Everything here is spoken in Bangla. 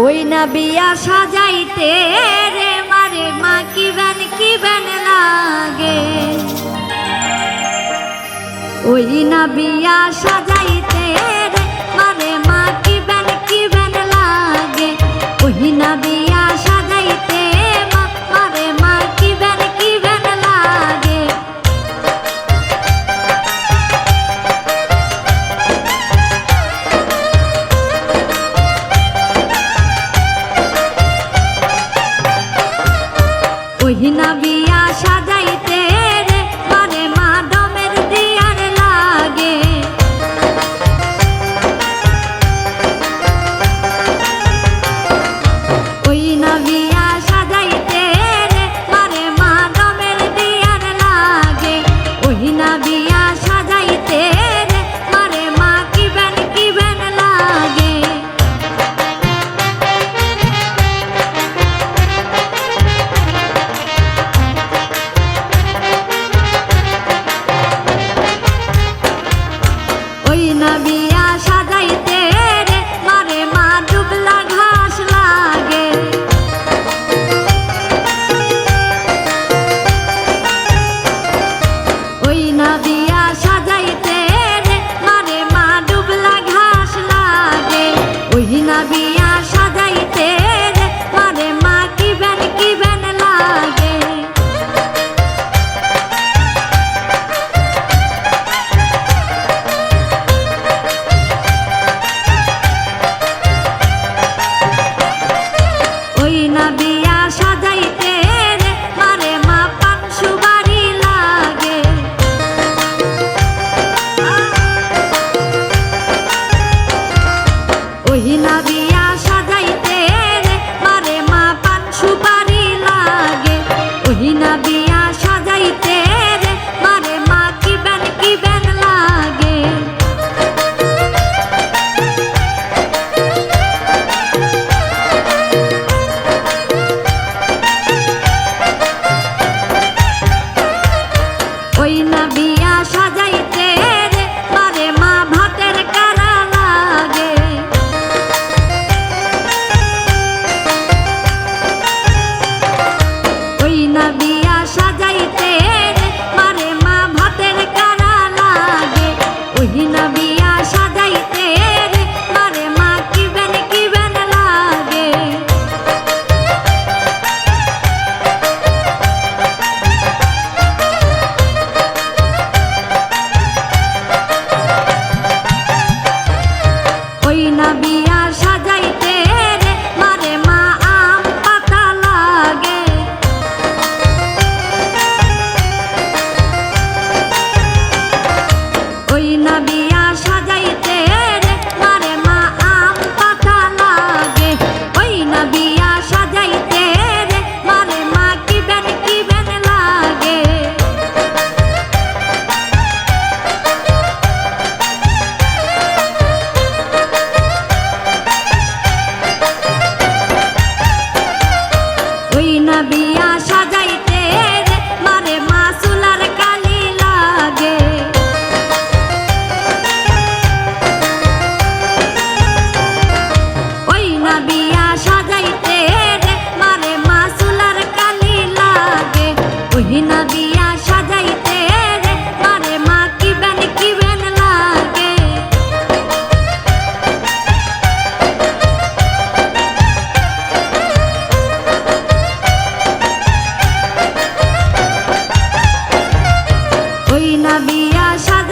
ওই না বিয়া সাজাইতে রে মারে মা, কি ব্যান কি ব্যান লাগে? ওই না বিয়া সাজাইতে রে সাদা ওই নবিয়া সাজাইতে I'm নবী আসাদ